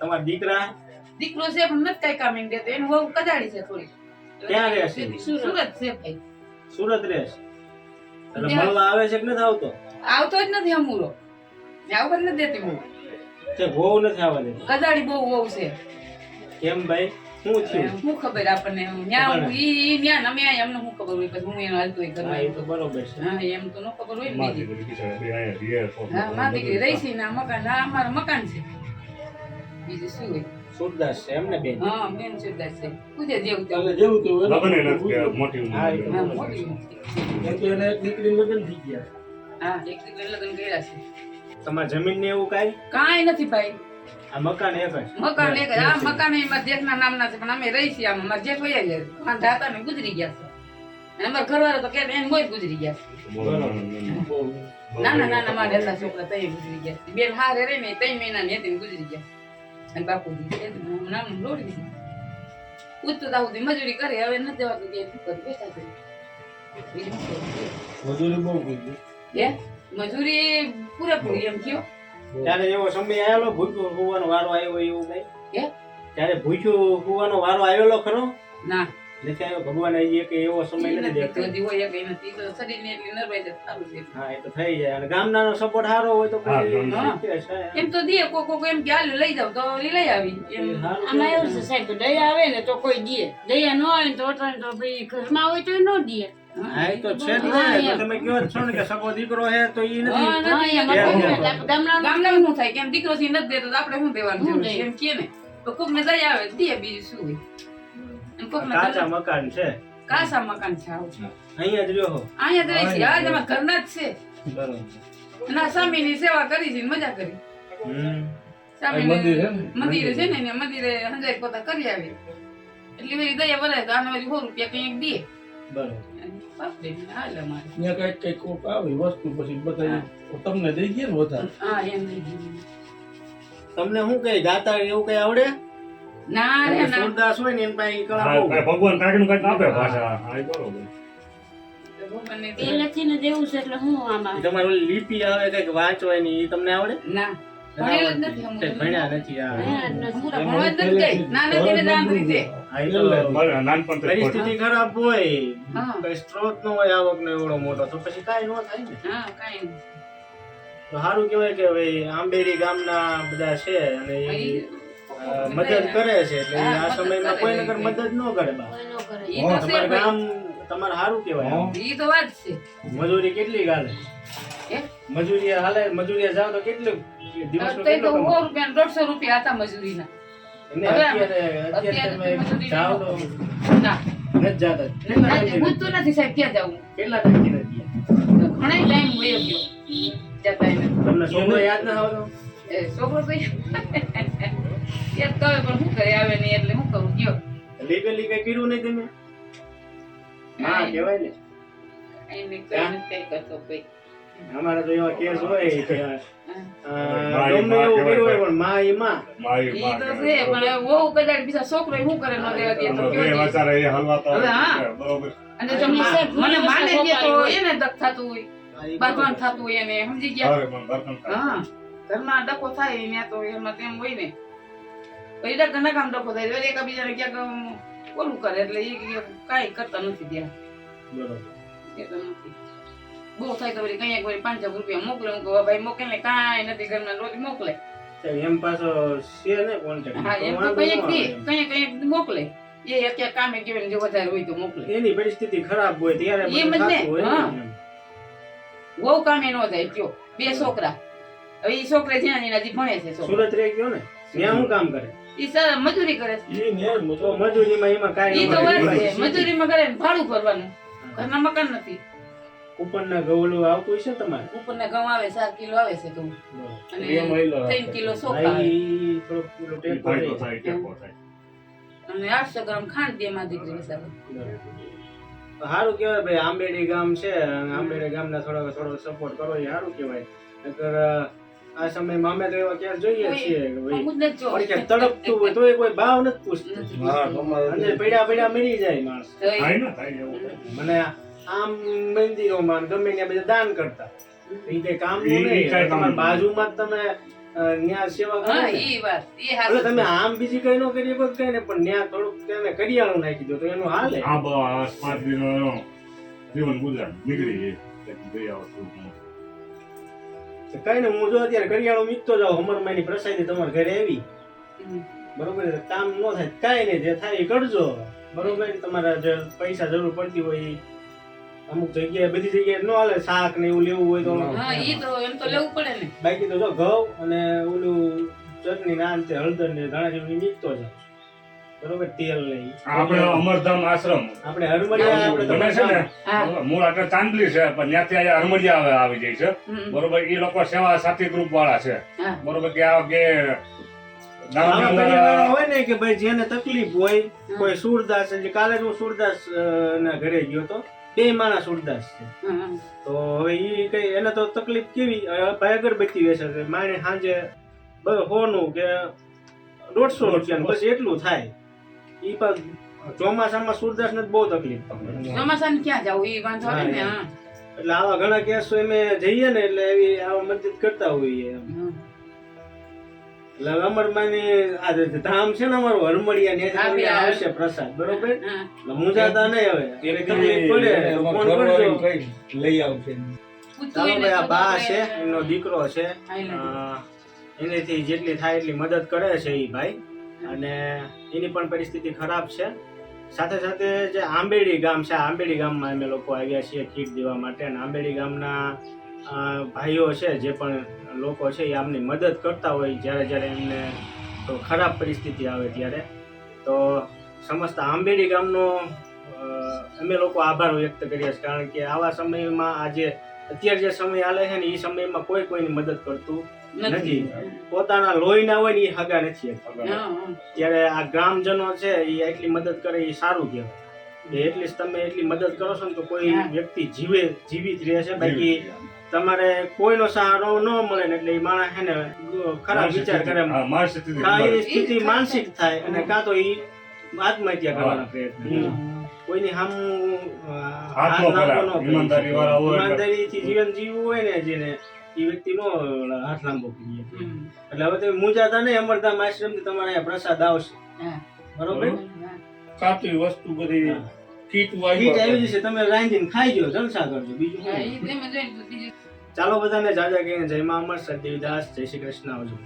તમારા દીકરા? દીકરો છે પણ નથી કઈ કામ એમ દેતો એનું વહુ કદાડી છે થોડી ક્યાં રહે છે? સુરત છે ભાઈ. સુરત રહેશ એટલે મળવા આવે છે કે નથી આવતો? આવતો જ નથી અમૂરો. આવ જ નથી દેતી હું તે બહુ નથી આવવા દેતો. કદાડી બહુ વહુ છે. કેમ ભાઈ? શું થયું? હું ખબર આપણને? ન્યા ઈ ઈ ન્યા નમે એમને શું ખબર હોય? પછી હું એનો હાલતો હોય હા, એ તો બરોબર છે. હા એમ તો ન ખબર હોય ને બીજી. હા માં દીકરી રહી છે ના મકાન. ના અમારું મકાન છે. બીજું શું હોય? સુરદાસ છે એમને બેન હા બેન સુરદાસ છે. પૂજે જેવું એટલે જેવું તો લગ્ન એને નથી મોટી ઉંમર. મોટી એને એક દીકરી લગ્ન થઈ ગયા. હા એક દીકરી લગ્ન કર્યા છે. તમાર જમીન ને એવું કાઈ? કાઈ નથી ભાઈ. આ મકાન એક જ. મકાન એક જ. આ મકાન એ મારા જેઠના નામના છે પણ અમે રહી છીએ આમાં. મારા જેઠ વયા ગયા. વાંધા હતા ને ગુજરી ગયા છે. અને અમારા ઘરવાળા તો કે એમ મોય ગુજરી ગયા છે. ના ના ના મારા હતા છોકરા તઈ ગુજરી ગયા બેન હારે રહી ને ત્રણ મહિનાની હતી ને ગુજરી ગયા અને બાપુજી છે ને નામ લોડી દીધું ઉઠતું તા સુધી મજૂરી કરે હવે નથી દેવાતું કે શું કરું? બેઠા કરું? મજૂરી બહુ કીધી હે? મજૂરી પૂરેપૂરી એમ થયો? ત્યારે એવો સમય આવેલો ભૂખ્યો હોવાનો વારો આવ્યો એવું કઈ કે ત્યારે ભૂખ્યો હોવાનો વારો આવેલો ખરો? ના. નથી આવ્યો? ભગવાન કે એવો સમય નથી ઈ તો હા એ થઈ જાય. અને ગામડાનો સપોર્ટ સારો હોય તો. એમ તો દે કો કો એમ કે હાલ લઈ જાવ તો લઈ આવી. એમ આમાં એવું છે. સાહેબ દયા આવે ને તો કોઈ દે. દયા ન આવે તો અટાણે તો ભાઈ ઘરમાં હોય તો ન દે. હા, એ તો છે ને. તમે કહો છો ને કે સગો દીકરો હે તો ઈ નથી. ને. થાય? દીકરો થી દેતો તો આપણે શું દેવાનું? એમ કે ને. તો કોક ને દયા આવે દે બીજું શું હોય? કાચા મકાન છે. કાસા મકાન છે આવું અહીંયા જ રહ્યો. અહીંયા જ રહી છે. આ તમારા ઘરના જ છે. બરોબર. ના સ્વામીની સેવા કરી છે ને મજા કરી. સ્વામીને મંદિર છે ને? મંદિરે પોતા કરી આવી. એટલે દયા ભરાય તો આને વળી સો રૂપિયા કંઈક દે. બરોબર. કંઈક કંઈક આવે વસ્તુ પછી બધા તમને દઈ ગયા ને વધારે? હા એમ નહીં. તમને શું કઈ ગાતા એવું કઈ આવડે? ના રે ના સુરદાસ હોય ને એની પાસે કળા હા, ભગવાન કાંઈકનું કાંઈક આપે બરોબર. દેવું છે એટલે આમાં? લિપિ આવે કંઈક તમને આવડે? ના. ભણ્યા નથી પરિસ્થિતિ ખરાબ હોય. હા. કઈ સ્ત્રોત નો હોય આવક નો એવડો મોટો તો પછી કઈ નો થાય ને. હા, તો સારું કેવાય કે ભાઈ આંબેરી ગામના બધા છે અને મદદ કરે છે એટલે આ સમયમાં કોઈ નગર મદદ ન કરે બા. તમારું ગામ તમારે સારું કહેવાય ઈ તો વાત છે. મજૂરી કેટલી ગાલે? મજૂરી હાલે મજૂરી જાવ તો કેટલું? દિવસ તો તો કેટલું સો કમાવો? રૂપિયા દોઢસો રૂપિયા હતા મજૂરીના. અત્યારે અત્યારે તમે મજૂરી તો ના. નથી જાતા. સાહેબ ક્યાં જવું કેટલા ટાઈમથી નથી ઘણા ટાઈમ વયો ગયો. જતા તમને છોકરો યાદ ના આવતો છોકરો તો યાદ કરે પણ શું કરે આવે નહીં એટલે શું કરું ગયો લીગલી કઈ કર્યું નહીં તમે હા કહેવાય ને એને કઈ નથી કઈ કરતો કોઈ અમારે તો એવા કેસ હોય કે ગમે માં એવું કર્યું હોય. પણ માં ઈ માં મારી ઈ માં તો. છે પણ વહુ કદાચ બીજા છોકરો શું કરે ન દેવા દે તો દે? વાચારા એ હલવાતા હા. બરોબર અને તમે જો મને માને દે તો. એને દખ થતું હોય બરોબર. થતું હોય એને સમજી ગયા બર્તન. હા ઘરમાં ડખો થાય ને તો એમાં તેમ હોય ને. પછી ઘણા કામ ડખો થાય એકબીજાને ક્યાંક ઓલું કરે એટલે એ કાંઈ કરતા નથી ત્યાં. બરાબર. નથી. બહુ થાય તો પછી કંઈક વળી પાંચ રૂપિયા મોકલે હું કહું ભાઈ મોકલે કાંઈ નથી ઘરમાં રોજ મોકલે. એમ પાછો છે ને કોન્ટેક્ટ હા એમ તો કંઈક મોકલે. એ અત્યારે કામે જો વધારે હોય તો મોકલે. એની પરિસ્થિતિ ખરાબ હોય ત્યારે એમ જ ને, હા. બહુ કામે ન થાય કયો બે છોકરા. એ છોકરા જ્યાં એના હજી ભણે છે સુરત રહી ગયો ને ત્યાં શું કામ કરે? એ સારા મજૂરી કરે છે. ઈ ને તો મજૂર મજૂરીમાં એમાં કાંઈ એ તો હોય. વાત છે કરે ને ભાડું ભરવાનું. ઘરના મકાન નથી. ઉપરના ગવલું આવતું હશે તમારે? ઉપરના ઘઉં આવે સાત કિલો આવે છે ઘઉં અને ત્રણ કિલો આઠસો ગ્રામ ખાંડમાં દીકરી સારું કહેવાય ભાઈ આંબેડી ગામ છે અને આંબેડી ગામના થોડો થોડો સપોર્ટ કરો એ સારું કહેવાય. નકર આ સમયમાં અમે તો એવા ક્યાં જોઈએ છીએ કે ભાઈ ક્યાંક તડપતું હોય તોય કોઈ ભાવ નથી પૂછતું. હા પડ્યા પડ્યા મરી જાય માણસ. મને આમ મંદિરોમાં ગમે ત્યાં બધા દાન કરતા. એ કઈ કામ નહીં તમારા બાજુમાં જ તમે ન્યા સેવા કરો હા વાત ઈ એટલે તમે આમ બીજી કઈ નો કરી શકો કઈ ને પણ ન્યા થોડુંક તમે કરિયાણું નાખી દો તો એનું હાલે. પાંચ દિનનો જીવન ગુજરાત નીકળી. તો કઈ ને હું જો અત્યારે કરિયાણું મીકતો જાઉં અમરમાની પ્રસાદી તમારા ઘરે આવી. બરોબર કામ ન થાય કાંઈ નહીં જે થાય એ કરજો. બરોબર તમારા જે પૈસા જરૂર પડતી હોય એ. અમુક જગ્યાએ બધી જગ્યાએ ન હાલે શાક ને એવું લેવું હોય તો હા એ તો એમ તો લેવું પડે ને. બાકી તો જો ઘઉં અને ઓલું ચટણી નાન તે હળદર ને ધાણા જેવું મીકતો જાવ બરોબર તેલ ને આપણે અમરધામ આશ્રમ. આપણે હરમડિયા આપણે છે ને? મૂળ આટલે ચાંદલી છે પણ ત્યાંથી અહીંયા હરમડિયા આવી જાય છે. બરોબર એ લોકો સેવા સાથી ગ્રુપ વાળા છે. બરોબર કે આ કે હોય ને ભાઈ જેને તકલીફ હોય કોઈ સુરદાસ એટલે કાલે હું સુરદાસ ના ઘરે ગયો તો બે માણસ સુરદાસ છે. તો હવે ઈ કઈ એને તો તકલીફ કેવી ભાઈ અગરબત્તી વેચે છે માણે સાંજે બસ હોનું કે દોઢસો રૂપિયા બસ એટલું થાય. ઈ પણ ચોમાસામાં સુરદાસ ને બહુ તકલીફ પડે. ચોમાસાને ક્યાં જાવ ઈ વાંધો આવે ને હા એટલે આવા ઘણા કેસો અમે જઈએ ને એટલે એવી આવા મદદ કરતા હોઈએ એટલે અમરમાની આ જે ધામ છે ને અમારું હરમડિયા ને. આવશે પ્રસાદ બરોબર? હા. એટલે મુંજાતા નહીં હવે. તકલીફ પડે ફોન કરજો. લઈ આવશે ચાલો ભાઈ આ બા છે એમનો દીકરો છે. એને એનેથી જેટલી થાય એટલી મદદ કરે છે એ ભાઈ. અને એની પણ પરિસ્થિતિ ખરાબ છે. સાથે સાથે જે આંબેડી ગામ છે આંબેડી ગામમાં અમે લોકો આવ્યા છીએ કીટ દેવા માટે. અને આંબેડી ગામના ભાઈઓ છે, જે પણ લોકો છે, એ આમની મદદ કરતા હોય જ્યારે જ્યારે એમને તો ખરાબ પરિસ્થિતિ આવે ત્યારે. તો સમસ્ત આંબેડી ગામનો અમે લોકો આભાર વ્યક્ત કરીએ છીએ. કારણ કે આવા સમયમાં આજે, અત્યારે જે સમય હાલે છે ને એ સમયમાં કોઈ કોઈની મદદ કરતું નથી. પોતાના લોહીના હોય ને એ હગા નથી. ત્યારે આ ગ્રામજનો છે એ એટલી મદદ કરે એ સારું કહેવાય. એટલી તમે એટલી મદદ કરો છો ને તો કોઈ વ્યક્તિ જીવે જીવિત રહે છે. બાકી તમારે કોઈનો સહારો ન મળે ને એટલે એ માણસ છે ને ખરાબ વિચાર કરે. હા, એ સ્થિતિ કાં બરાબર. એની સ્થિતિ માનસિક થાય અને કાં તો એ આત્મહત્યા કરવાનો પ્રયત્ન કરે. કોઈની સામ ઈમાનદારી જીવન જીવવું હોય ને જેને એ વ્યક્તિનો હાથ લાંબો કરીએ એટલે હવે તમે મુંજાતા નહીં અમરધામ આશ્રમથી તમારે અહીંયા પ્રસાદ આવશે. બરોબર? હા. વસ્તુ બધી. કીટ આવી જશે તમે રાંધીને ખાઈ જો જલસા કરજો ને બીજું ચાલો બધાને જાજા કહીને જય મા અમર સદેવદાસ જય શ્રી કૃષ્ણ આવજો.